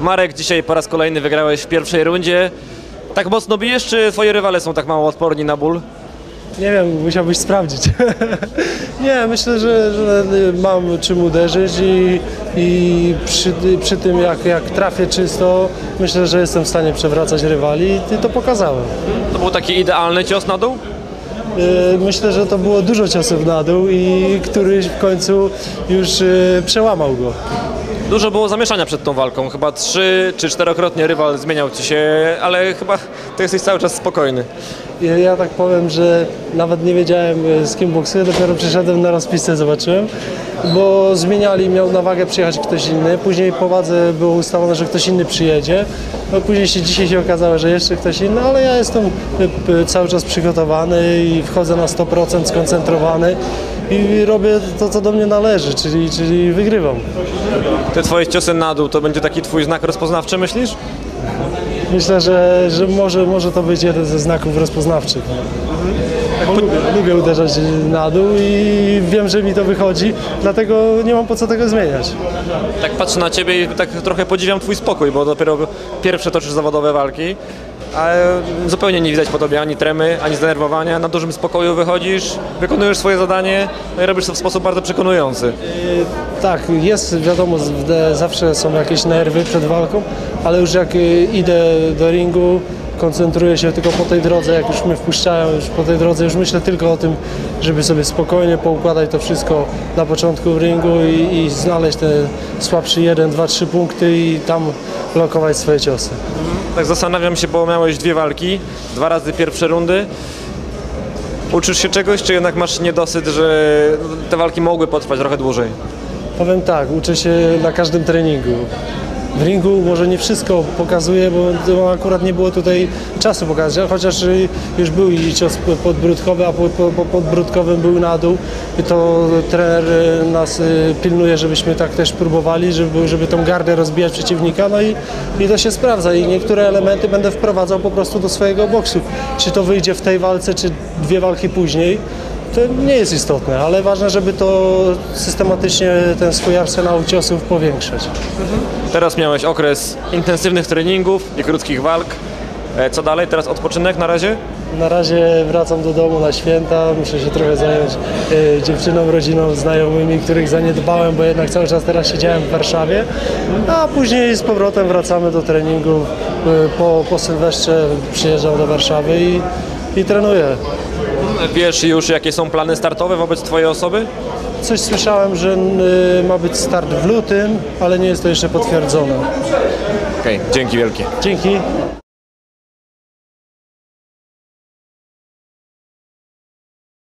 Marek, dzisiaj po raz kolejny wygrałeś w pierwszej rundzie. Tak mocno bijesz, czy twoi rywale są tak mało odporni na ból? Nie wiem, musiałbyś sprawdzić. nie, myślę, że, że mam czym uderzyć i, i przy, przy tym jak, jak trafię czysto, myślę, że jestem w stanie przewracać rywali i to pokazałem. To był taki idealny cios na dół? Yy, Myślę, że to było dużo ciosów na dół i któryś w końcu już yy, przełamał go. Dużo było zamieszania przed tą walką. Chyba trzy czy czterokrotnie rywal zmieniał ci się, ale chyba ty jesteś cały czas spokojny. Ja, tak powiem, że nawet nie wiedziałem e, z kim boksuję, dopiero przyszedłem na rozpisce, zobaczyłem, bo zmieniali, miał na wagę przyjechać ktoś inny, później po wadze było ustalone, że ktoś inny przyjedzie, no później się, dzisiaj się okazało, że jeszcze ktoś inny, ale ja jestem e, cały czas przygotowany i wchodzę na 100% skoncentrowany i robię to, co do mnie należy, czyli, czyli wygrywam. Te twoje ciosy na dół to będzie taki twój znak rozpoznawczy, myślisz? Myślę, że, że może, może to być jeden ze znaków rozpoznawczych. Bo lubię, lubię uderzać na dół i wiem, że mi to wychodzi, dlatego nie mam po co tego zmieniać. Tak patrzę na ciebie i tak trochę podziwiam twój spokój, bo dopiero pierwsze toczysz zawodowe walki, a zupełnie nie widać po tobie ani tremy, ani zdenerwowania. Na dużym spokoju wychodzisz, wykonujesz swoje zadanie no i robisz to w sposób bardzo przekonujący. Tak, jest wiadomo, zawsze są jakieś nerwy przed walką, ale już jak y, idę do ringu, koncentruję się tylko po tej drodze, jak już mnie wpuszczają, już po tej drodze już myślę tylko o tym, żeby sobie spokojnie poukładać to wszystko na początku ringu i, i znaleźć te słabszy 1, 2, 3 punkty i tam blokować swoje ciosy. Tak zastanawiam się, bo miałeś dwie walki, dwa razy pierwsze rundy. Uczysz się czegoś, czy jednak masz niedosyt, że te walki mogły potrwać trochę dłużej? Powiem tak, uczę się na każdym treningu. W ringu może nie wszystko pokazuję, bo akurat nie było tutaj czasu pokazać, chociaż y, już był i cios podbródkowy, a po, po, po podbródkowym był na dół. To trener y, nas y, pilnuje, żebyśmy tak też próbowali, żeby, żeby tą gardę rozbijać przeciwnika, no i, i to się sprawdza i niektóre elementy będę wprowadzał po prostu do swojego boksu. Czy to wyjdzie w tej walce, czy dwie walki później, to nie jest istotne, ale ważne, żeby to systematycznie ten swój arsenał ciosów powiększać. Teraz miałeś okres intensywnych treningów i krótkich walk. E, Co dalej? Teraz odpoczynek na razie? Na razie wracam do domu na święta, muszę się trochę zająć e, dziewczyną, rodziną, znajomymi, których zaniedbałem, bo jednak cały czas teraz siedziałem w Warszawie, a później z powrotem wracamy do treningu. E, po, po Sylwestrze przyjeżdżam do Warszawy i, i trenuję. Wiesz już, jakie są plany startowe wobec twojej osoby? Coś słyszałem, że e, ma być start w lutym, ale nie jest to jeszcze potwierdzone. Okej, dzięki wielkie. Dzięki.